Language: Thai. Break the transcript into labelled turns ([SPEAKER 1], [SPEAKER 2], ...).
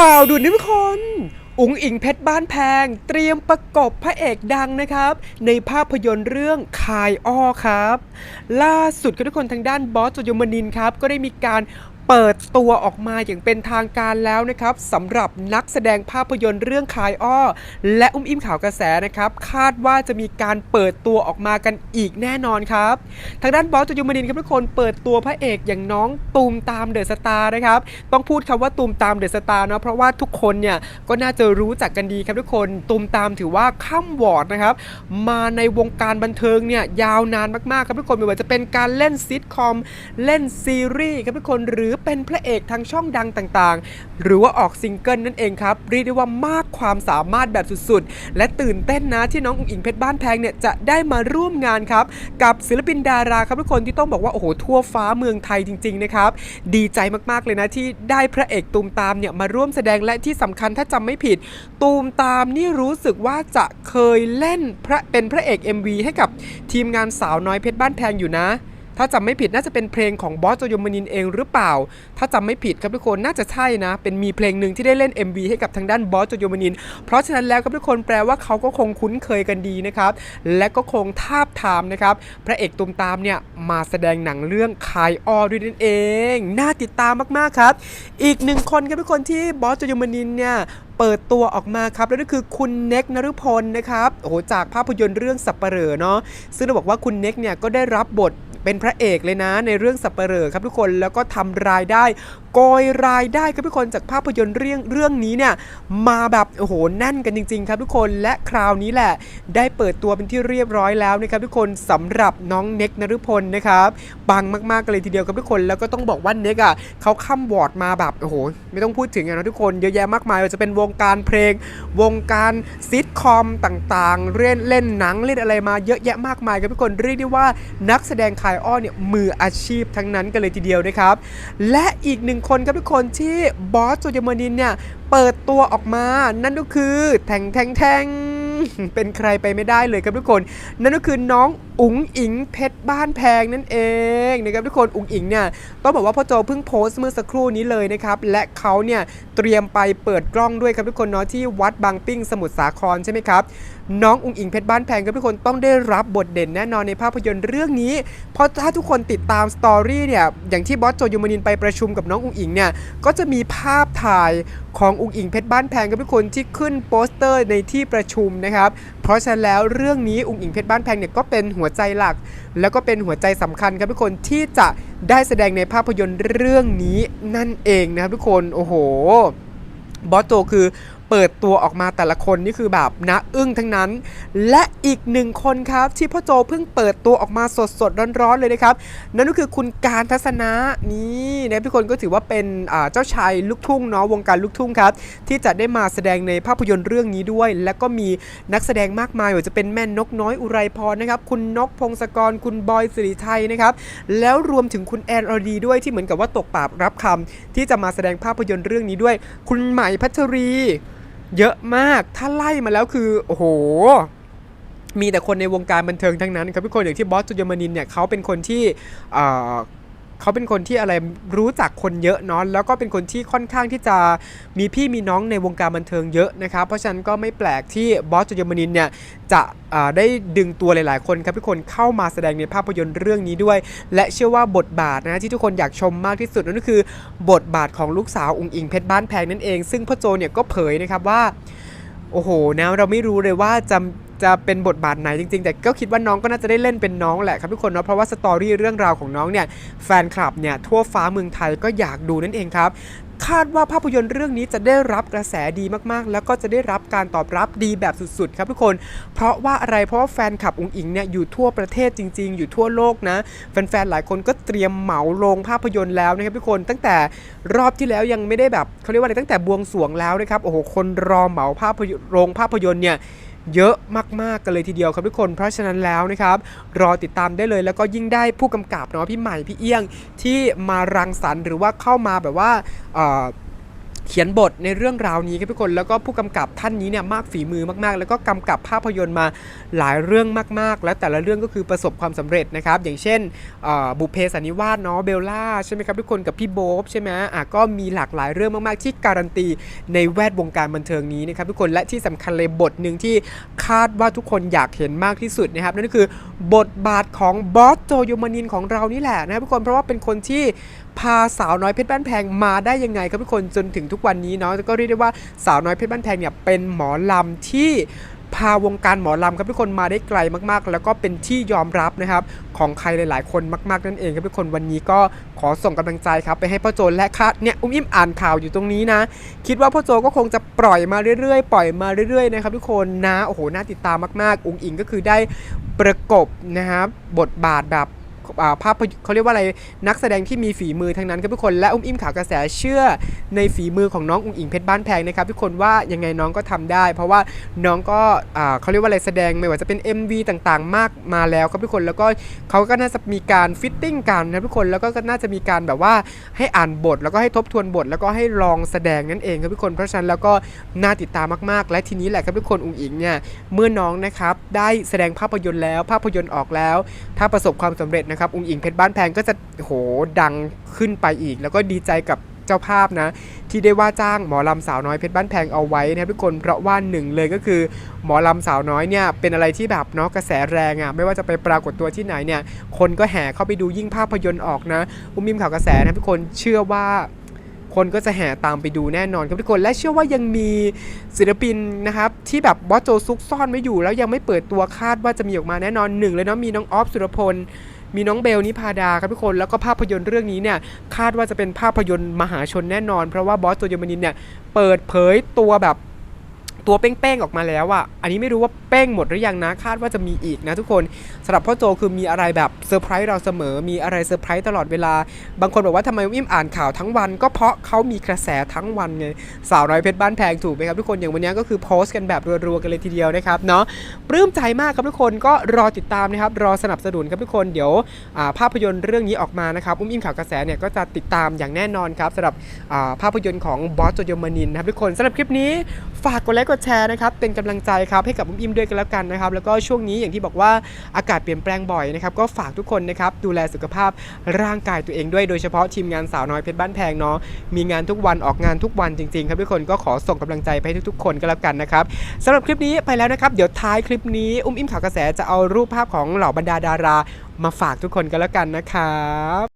[SPEAKER 1] ข่าวด่วนนะทุกคน อุ๋งอิงเพชรบ้านแพง เตรียมประกบพระเอกดังนะครับ ในภาพยนตร์เรื่องคายอ้อครับ ล่าสุดก็ทุกคนทางด้านบอสโจยมนินครับ ก็ได้มีการ เปิดตัวออกมาอย่างเป็นทางการแล้วนะครับสำหรับนักแสดงภาพยนตร์เรื่องคายอ้อ และอุ้มอิ่มข่าวกระแสนะครับ คาดว่าจะมีการเปิดตัวออกมากันอีกแน่นอนครับ ทางด้านบอสจุยมนินครับทุกคนเปิดตัวพระเอกอย่างน้องตูมตามเดอะสตาร์นะครับ ต้องพูดคำว่าตูมตามเดอะสตาร์เนาะเพราะว่าทุกคนเนี่ยก็น่าจะรู้จักกันดีครับทุกคนตูมตามถือว่าข้ามวอร์ดนะครับ มาในวงการบันเทิงเนี่ยยาวนานมากๆครับทุกคนไม่ว่าจะเป็นการเล่นซิทคอมเล่นซีรีส์ครับทุกคนหรือเป็นพระเอกทางช่องดังต่างๆ หรือว่าออกซิงเกิลนั่นเองครับ เรียกได้ว่ามากความสามารถแบบสุดๆ และตื่นเต้นนะที่น้องอุ๋งอิงเพชรบ้านแพงเนี่ยจะได้มาร่วมงานครับ กับศิลปินดาราครับทุกคนที่ต้องบอกว่าโอ้โหทั่วฟ้าเมืองไทยจริงๆนะครับดีใจมากๆเลยนะที่ได้พระเอกตูมตามเนี่ยมาร่วมแสดงและที่สำคัญถ้าจำไม่ผิด ตูมตามนี่รู้สึกว่าจะเคยเล่นพระเป็นพระเอก MV ให้กับทีมงานสาวน้อยเพชรบ้านแพงอยู่นะ ถ้าจำไม่ผิดน่าจะเป็นเพลงของบอสโจยมนินเองหรือเปล่า ถ้าจำไม่ผิดครับทุกคนน่าจะใช่นะ เป็นมีเพลงหนึ่งที่ได้เล่น MV ให้กับทางด้านบอสโจยมนิน เพราะฉะนั้นแล้วครับทุกคนแปลว่าเขาก็คงคุ้นเคยกันดีนะครับ และก็คงทาบทามนะครับ พระเอกตุมตามเนี่ยมาแสดงหนังเรื่องคายออด้วยนั่นเอง น่าติดตามมากๆครับ อีกหนึ่งคนครับทุกคนที่บอสโจยมนินเนี่ยเปิดตัวออกมาครับแล้วก็คือคุณเน็กนฤพลนะครับโอ้โหจากภาพยนตร์เรื่องสับปเหร่อเนาะซึ่งเราบอกว่าคุณเน็กเนี่ยก็ได้รับบท เป็นพระเอกเลยนะในเรื่องสับปเหร่อครับทุกคนแล้วก็ทำรายได้โกยรายได้ครับทุกคนจากภาพยนตร์เรื่องเรื่องนี้เนี่ยมาแบบโอ้โหแน่นกันจริง ๆ ครับทุกคนและคราวนี้แหละ ได้เปิดตัวเป็นที่เรียบร้อยแล้วนะครับทุกคนสำหรับน้องเน็กนฤพลนะครับปังมากๆกันเลยทีเดียวครับทุกคนแล้วก็ต้องบอกว่าเน็กอะเขาข้ามวอร์ดมาแบบโอ้โหไม่ต้องพูดถึงนะทุกคนเยอะแยะมากมายว่าจะเป็นวงการเพลง วงการซิทคอมต่างๆ เล่นเล่นหนังเล่นอะไรมาเยอะแยะมากมายครับทุกคนเรียกได้ว่านักแสดงคายอ้อเนี่ยมืออาชีพทั้งนั้นกันเลยทีเดียวนะครับและอีกหนึ่งคนครับทุกคนที่บอสโจเดมอนินเนี่ยเปิดตัวออกมา นั่นก็คือแทงแทงแทง เป็นใครไปไม่ได้เลยครับทุกคน นั่นก็คือน้องอุ๋งอิงเพชรบ้านแพงนั่นเองนะครับทุกคนอุ๋งอิงเนี่ยต้องบอกว่าพ่อโจเพิ่งโพสต์เมื่อสักครู่นี้เลยนะครับและเขาเนี่ยเตรียมไปเปิดกล้องด้วยครับทุกคนเนาะที่วัดบางปิ้งสมุทรสาครใช่ไหมครับน้องอุ๋งอิงเพชรบ้านแพงครับทุกคนต้องได้รับบทเด่นแน่นอนในภาพยนตร์เรื่องนี้ เพราะถ้าทุกคนติดตามสตอรี่เนี่ยอย่างที่บอสโจยูมานินไปประชุมกับน้องอุ๋งอิงเนี่ยก็จะมีภาพถ่ายของอุกอิงเพชรบ้านแพงครับทุกคนที่ขึ้นโปสเตอร์ในที่ประชุมนะครับ เพราะฉะนั้นแล้วเรื่องนี้อุกอิงเพชรบ้านแพงเนี่ยก็เป็นหัวใจหลัก แล้วก็เป็นหัวใจสำคัญครับทุกคนที่จะได้แสดงในภาพยนตร์เรื่องนี้นั่นเองนะครับทุกคนโอ้โหบอสโตคือ เปิดตัวออกมาแต่ละคนนี่คือแบบนะอึ้งทั้งนั้น และอีกหนึ่งคนครับที่พ่อโจเพิ่งเปิดตัวออกมาสดสดๆร้อนๆเลยนะครับ นั่นก็คือคุณการทัศนะนี่นะทุกคนก็ถือว่าเป็นเจ้าชายลูกทุ่งเนาะวงการลูกทุ่งครับ ที่จะได้มาแสดงในภาพยนตร์เรื่องนี้ด้วย และก็มีนักแสดงมากมายว่าจะเป็นแม่นกน้อยอุไรพรนะครับคุณนกพงศกรคุณบอยสิริไทยนะครับแล้วรวมถึงคุณแอนอรดีด้วยที่เหมือนกับว่าตกปากรับคำที่จะมาแสดงภาพยนตร์เรื่องนี้ด้วย คุณใหม่พัชรี เยอะมากถ้าไล่มาแล้วคือโอ้โห มีแต่คนในวงการบันเทิงทั้งนั้นครับทุกคนอย่างที่บอสจุยมานินเนี่ยเขาเป็นคนที่ เขาเป็นคนที่อะไรรู้จักคนเยอะเนาะแล้วก็เป็นคนที่ค่อนข้างที่จะมีพี่มีน้องในวงการบันเทิงเยอะนะครับ เพราะฉะนั้นก็ไม่แปลกที่บอสจุยมานินเนี่ยจะได้ดึงตัวหลาย ๆ คนครับทุกคนเข้ามาแสดงในภาพยนตร์เรื่องนี้ด้วย และเชื่อว่าบทบาทนะที่ทุกคนอยากชมมากที่สุดนั่นก็คือ บทบาทของลูกสาวองค์อิงเพชรบ้านแพงนั่นเอง ซึ่งพ่อโจเนี่ยก็เผยนะครับว่าโอ้โหนะเราไม่รู้เลยว่าจะ จะเป็นบทบาทไหนจริงๆ แต่ก็คิดว่าน้องก็น่าจะได้เล่นเป็นน้องแหละครับทุกคนเนาะเพราะว่าสตอรี่เรื่องราวของน้องเนี่ยแฟนคลับเนี่ยทั่วฟ้าเมืองไทยก็อยากดูนั่นเองครับคาดว่าภาพยนตร์เรื่องนี้จะได้รับกระแสดีมากๆ แล้วก็จะได้รับการตอบรับดีแบบสุดๆ ครับทุกคน เพราะว่าอะไร เพราะว่าแฟนคลับองค์อิงเนี่ยอยู่ทั่วประเทศจริง ๆ อยู่ทั่วโลกนะ แฟนๆ หลายคนก็เตรียมเหมาโรงภาพยนตร์แล้วนะครับทุกคน ตั้งแต่รอบที่แล้วยังไม่ได้แบบเขาเรียกว่าอะไร ตั้งแต่บวงสรวงแล้วนะครับ โอ้โห คนรอเหมาภาพยนตร์โรงภาพยนตร์เนี่ย เยอะมากๆกันเลยทีเดียวครับทุกคน เพราะฉะนั้นแล้วนะครับ รอติดตามได้เลยแล้วก็ยิ่งได้ผู้กำกับเนาะพี่ใหม่พี่เอี้ยงที่มารังสรรค์หรือว่าเข้ามาแบบว่า เขียนบทในเรื่องราวนี้ครับทุกคนแล้วก็ผู้กำกับท่านนี้เนี่ยมากฝีมือมากๆ แล้วก็กำกับภาพยนตร์มาหลายเรื่องมากๆ และแต่ละเรื่องก็คือประสบความสำเร็จนะครับ อย่างเช่นบุเพสันนิวาสเนาะเบลล่าใช่ไหมครับทุกคนกับพี่โบ๊บใช่ไหมอะก็มีหลากหลายเรื่องมากๆ ที่การันตีในแวดวงการบันเทิงนี้นะครับทุกคนและที่สำคัญเลยบทหนึ่งที่คาดว่าทุกคนอยากเห็นมากที่สุดนะครับนั่นก็คือบทบาทของบอสโจโยมานินของเรานี่แหละนะครับทุกคนเพราะว่าเป็นคนที่พาสาวน้อยเพชรบ้านแพงมาได้ยังไงครับทุกคนจนถึงทุกวันนี้เนาะก็เรียกได้ว่าสาวน้อยเพชรบ้านแพงเนี่ยเป็นหมอลำที่พาวงการหมอลำครับทุกคนมาได้ไกลมากๆ แล้วก็เป็นที่ยอมรับนะครับ ของใครหลาย ๆ คนมากๆนั่นเองครับทุกคนวันนี้ก็ขอส่งกำลังใจครับไปให้พ่อโจและค่ะเนี่ยอุ้มอิ่มอ่านข่าวอยู่ตรงนี้นะ คิดว่าพ่อโจก็คงจะปล่อยมาเรื่อยๆ ปล่อยมาเรื่อยๆนะครับทุกคนนะโอ้โหน่าติดตามมากๆ อุ้งอิงก็คือได้ประกบนะครับบทบาทแบบ ภาพเขาเรียกว่าอะไรนักแสดงที่มีฝีมือทั้งนั้นครับทุกคนและอุ้มอิ่มข่าวกระแสเชื่อในฝีมือของน้องอุ้งอิงเพชรบ้านแพงนะครับทุกคนว่ายังไงน้องก็ทำได้ เพราะว่าน้องก็เขาเรียกว่าอะไรแสดงไม่ว่าจะเป็น MV ต่างๆ มากมาแล้วครับทุกคนแล้วก็เขาก็น่าจะมีการฟิตติ้งกันนะทุกคนแล้วก็น่าจะมีการแบบว่าให้อ่านบท แล้วก็ให้ทบทวนบท แล้วก็ให้ลองแสดงนั่นเองครับทุกคนเพราะฉะนั้นแล้วก็น่าติดตามมากๆ และทีนี้แหละครับทุกคนอุ้งอิงเนี่ยเมื่อน้องนะครับได้แสดงภาพยนตร์แล้วภาพยนตร์ออกแล้ว ถ้าประสบความสำเร็จนะครับอุ้งอิงเพชรบ้านแพงก็จะโหดังขึ้นไปอีก แล้วก็ดีใจกับเจ้าภาพนะ ที่ได้ว่าจ้างหมอลำสาวน้อยเพชรบ้านแพงเอาไว้นะครับทุกคนเพราะว่าหนึ่งเลยก็คือหมอลำสาวน้อยเนี่ยเป็นอะไรที่แบบเนาะกระแสแรงอะ่ะไม่ว่าจะไปปรากฏตัวที่ไหนเนี่ยคนก็แห่เข้าไปดูยิ่งภาพยนตร์ออกนะอุ้มมิมข่าวกระแสนะทุกคนเชื่อว่าคนก็จะแห่ตามไปดูแน่นอนครับทุกคน และเชื่อว่ายังมีศิลปินนะครับ ที่แบบบอสโจซุกซ่อนไว้อยู่ แล้วยังไม่เปิดตัวคาดว่าจะมีออกมาแน่นอนหนึ่งเลยเนาะมีน้องออฟสุรพล มีน้องเบลนิพาดาครับทุกคนแล้วก็ภาพยนตร์เรื่องนี้เนี่ยคาดว่าจะเป็นภาพยนตร์มหาชนแน่นอน เพราะว่าบอสโจเยอรมนินเนี่ยเปิดเผยตัวแบบ ตัวเป้งๆออกมาแล้วอะอันนี้ไม่รู้ว่าเป้งหมดหรือยังนะ คาดว่าจะมีอีกนะทุกคนสำหรับพ่อโจคือมีอะไรแบบเซอร์ไพรส์เราเสมอ มีอะไรเซอร์ไพรส์ตลอดเวลา บางคนบอกว่าทำไมอิ่มอ่านข่าวทั้งวัน ก็เพราะเขามีกระแสทั้งวันไง สาวน้อยเพชรบ้านแพงถูกไหมครับทุกคน อย่างวันนี้ก็คือโพสต์กันแบบรัวๆกันเลยทีเดียวนะครับเนาะ ปลื้มใจมากครับทุกคน ก็รอติดตามนะครับ รอสนับสนุนครับทุกคน เดี๋ยวภาพยนตร์เรื่องนี้ออกมานะครับ อุ้มอิ่มข่าวกระแสเนี่ยก็จะติดตามอย่างแน่นอนครับสำหรับภาพยนตร์ของบอสโจยมานินนะครับทุกคนสำหรับคลิปนี้ฝากกดไลค์กดแชร์นะครับเป็นกำลังใจครับให้กับอุ้มอิ่มด้วยกันแล้วกันนะครับแล้วก็ช่วงนี้อย่างที่บอกว่าอากาศเปลี่ยนแปลงบ่อยนะครับก็ฝากทุกคนนะครับดูแลสุขภาพร่างกายตัวเองด้วยโดยเฉพาะทีมงานสาวน้อยเพชรบ้านแพงเนาะมีงานทุกวันออกงานทุกวันจริงๆครับทุกคนก็ขอส่งกำลังใจไปทุกๆ คนก็แล้วกันนะครับสำหรับคลิปนี้ไปแล้วนะครับเดี๋ยวท้ายคลิปนี้อุ้มอิ่มข่าวกระแสจะเอารูปภาพของเหล่าบรรดาดารา มาฝากทุกคนก็แล้วกันนะครับ